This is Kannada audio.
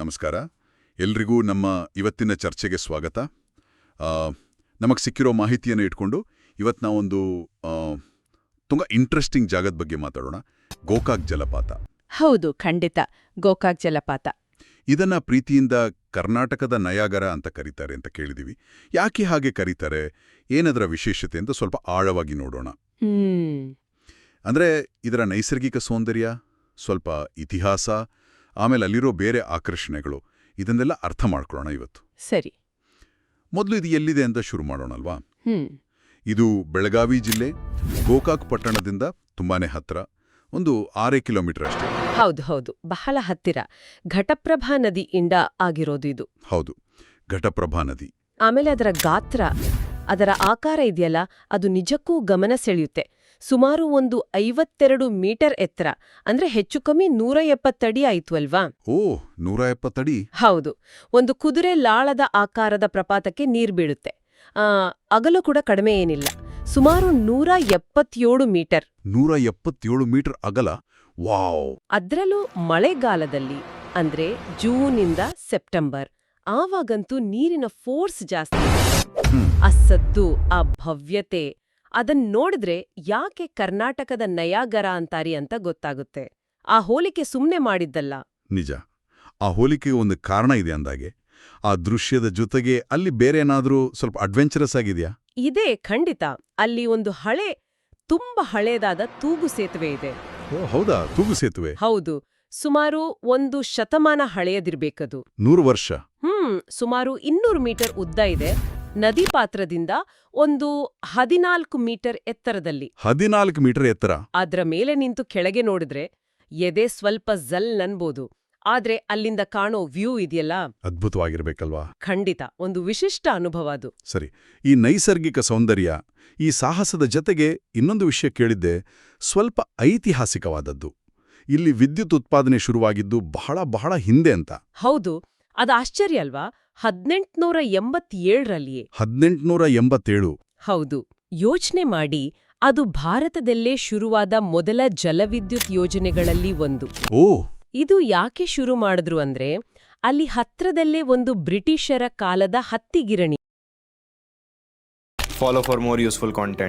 ನಮಸ್ಕಾರ. ಎಲ್ರಿಗೂ ನಮ್ಮ ಇವತ್ತಿನ ಚರ್ಚೆಗೆ ಸ್ವಾಗತ. ನಮಗೆ ಸಿಕ್ಕಿರೋ ಮಾಹಿತಿಯನ್ನು ಇಟ್ಕೊಂಡು ಇವತ್ತು ನಾವೊಂದು ತುಂಬ ಇಂಟ್ರೆಸ್ಟಿಂಗ್ ಜಾಗದ ಬಗ್ಗೆ ಮಾತಾಡೋಣ. ಗೋಕಾಕ್ ಜಲಪಾತ. ಹೌದು ಖಂಡಿತ. ಗೋಕಾಕ್ ಜಲಪಾತ. ಇದನ್ನ ಪ್ರೀತಿಯಿಂದ ಕರ್ನಾಟಕದ ನಯಾಗರ ಅಂತ ಕರೀತಾರೆ ಅಂತ ಕೇಳಿದೀವಿ. ಯಾಕೆ ಹಾಗೆ ಕರೀತಾರೆ? ಏನದರ ವಿಶೇಷತೆ ಅಂತ ಸ್ವಲ್ಪ ಆಳವಾಗಿ ನೋಡೋಣ. ಅಂದ್ರೆ ಇದರ ನೈಸರ್ಗಿಕ ಸೌಂದರ್ಯ ಸ್ವಲ್ಪ ಇತಿಹಾಸ ಆಮೇಲೆ ಅಲ್ಲಿರೋ ಬೇರೆ ಆಕರ್ಷಣೆಗಳು. ಇದನ್ನೆಲ್ಲ ಅರ್ಥ ಮಾಡ್ಕೊಳ್ಳೋಣ ಇವತ್ತು. ಸರಿ. ಮೊದಲು ಇದು ಎಲ್ಲಿದೆ ಅಂತ ಶುರು ಮಾಡೋಣಲ್ವಾ? ಇದು ಬೆಳಗಾವಿ ಜಿಲ್ಲೆ ಗೋಕಾಕ್ ಪಟ್ಟಣದಿಂದ ತುಂಬಾನೇ ಹತ್ತಿರ ಒಂದು ಆರೇ ಕಿಲೋಮೀಟರ್ ಅಷ್ಟೇ. ಹೌದು ಹೌದು. ಬಹಳ ಹತ್ತಿರ. ಘಟಪ್ರಭಾ ನದಿ ಇಂಡ ಆಗಿರೋದು ಇದು. ಹೌದು. ಘಟಪ್ರಭಾ ನದಿ. ಆಮೇಲೆ ಅದರ ಗಾತ್ರ ಅದರ ಆಕಾರ ಇದೆಯಲ್ಲ ಅದು ನಿಜಕ್ಕೂ ಗಮನ ಸೆಳೆಯುತ್ತೆ. ಸುಮಾರು ಒಂದು ಐವತ್ತೆರಡು ಮೀಟರ್ ಎತ್ತರ ಅಂದ್ರೆ ಹೆಚ್ಚು ಕಮ್ಮಿ ನೂರ ಎಪ್ಪತ್ತಡಿ ಆಯ್ತು ಅಲ್ವಾ ಓ ನೂರ ಎಪ್ಪತ್ತಡಿ ಹೌದು. ಒಂದು ಕುದುರೆ ಲಾಳದ ಆಕಾರದ ಪ್ರಪಾತಕ್ಕೆ ನೀರ್ ಬೀಳುತ್ತೆ. ಅಗಲು ಕೂಡ ಕಡಿಮೆ ಏನಿಲ್ಲ. ಸುಮಾರು ನೂರ ಎಪ್ಪತ್ತೇಳು ಮೀಟರ್. ನೂರ ಎಪ್ಪತ್ತೇಳು ಮೀಟರ್ ಅಗಲ? ವಾವ್. ಅದ್ರಲ್ಲೂ ಮಳೆಗಾಲದಲ್ಲಿ ಅಂದ್ರೆ ಜೂನಿಂದ ಸೆಪ್ಟೆಂಬರ್ ಆವಾಗಂತೂ ನೀರಿನ ಫೋರ್ಸ್ ಜಾಸ್ತಿ. ಅಸದ್ದು ಆ ಸದ್ದು ಆ ಭವ್ಯತೆ ಅದನ್ ನೋಡಿದ್ರೆ ಯಾಕೆ ಕರ್ನಾಟಕದ ನಯಾಗರ ಅಂತಾರಿ ಅಂತ ಗೊತ್ತಾಗುತ್ತೆ. ಆ ಹೋಲಿಕೆ ಸುಮ್ಮನೆ ಮಾಡಿದ್ದಲ್ಲ. ನಿಜ. ಆ ಹೋಲಿಕೆಗೆ ಒಂದು ಕಾರಣ ಇದೆ ಅಂದಾಗೆ. ಆ ದೃಶ್ಯದ ಜೊತೆಗೆ ಅಲ್ಲಿ ಬೇರೆ ಏನಾದರೂ ಸ್ವಲ್ಪ ಅಡ್ವೆಂಚರಸ್ ಆಗಿದೆಯಾ? ಇದೇ ಖಂಡಿತ. ಅಲ್ಲಿ ಒಂದು ಹಳೆ ತುಂಬಾ ಹಳೇದಾದ ತೂಗು ಸೇತುವೆ ಇದೆ. ಹೌದಾ? ತೂಗು ಸೇತುವೆ? ಹೌದು. ಸುಮಾರು ಒಂದು ಶತಮಾನ ಹಳೆಯದಿರ್ಬೇಕದು. ನೂರು ವರ್ಷ. ಹ್ಮ್ ಸುಮಾರು ಇನ್ನೂರು ಮೀಟರ್ ಉದ್ದ ಇದೆ. ನದಿ ಪಾತ್ರದಿಂದ ಒಂದು ಹದಿನಾಲ್ಕು ಮೀಟರ್ ಎತ್ತರದಲ್ಲಿ. ಹದಿನಾಲ್ಕು ಮೀಟರ್ ಎತ್ತರ? ಅದರ ಮೇಲೆ ನಿಂತು ಕೆಳಗೆ ನೋಡಿದ್ರೆ ಎದೆ ಸ್ವಲ್ಪ ಝಲ್ ನನ್ಬೋದು ಆದ್ರೆ ಅಲ್ಲಿಂದ ಕಾಣೋ ವ್ಯೂ ಇದೆಯಲ್ಲ? ಅದ್ಭುತವಾಗಿರ್ಬೇಕಲ್ವಾ? ಖಂಡಿತ ಒಂದು ವಿಶಿಷ್ಟ ಅನುಭವ ಅದು. ಸರಿ ಈ ನೈಸರ್ಗಿಕ ಸೌಂದರ್ಯ ಈ ಸಾಹಸದ ಜತೆಗೆ ಇನ್ನೊಂದು ವಿಷಯ ಕೇಳಿದ್ದೆ ಸ್ವಲ್ಪ ಐತಿಹಾಸಿಕವಾದದ್ದು. ಇಲ್ಲಿ ವಿದ್ಯುತ್ ಉತ್ಪಾದನೆ ಶುರುವಾಗಿದ್ದು ಬಹಳ ಬಹಳ ಹಿಂದೆ ಅಂತ. ಹೌದು ಅದು ಆಶ್ಚರ್ಯ ಅಲ್ವಾ? ಹದಿನೆಂಟುನೂರ ಎಂಬತ್ತೇಳರಲ್ಲಿಯೇ ಹದಿನೆಂಟುನೂರ ಎಂಬತ್ತೇಳು. ಹೌದು ಯೋಚನೆ ಮಾಡಿ ಅದು ಭಾರತದಲ್ಲೇ ಶುರುವಾದ ಮೊದಲ ಜಲವಿದ್ಯುತ್ ಯೋಜನೆಗಳಲ್ಲಿ ಒಂದು. ಓ! ಇದು ಯಾಕೆ ಶುರು ಮಾಡಿದ್ರು ಅಂದ್ರೆ ಅಲ್ಲಿ ಹತ್ರದಲ್ಲೇ ಒಂದು ಬ್ರಿಟಿಷರ ಕಾಲದ ಹತ್ತಿಗಿರಣಿ. Follow for more useful content.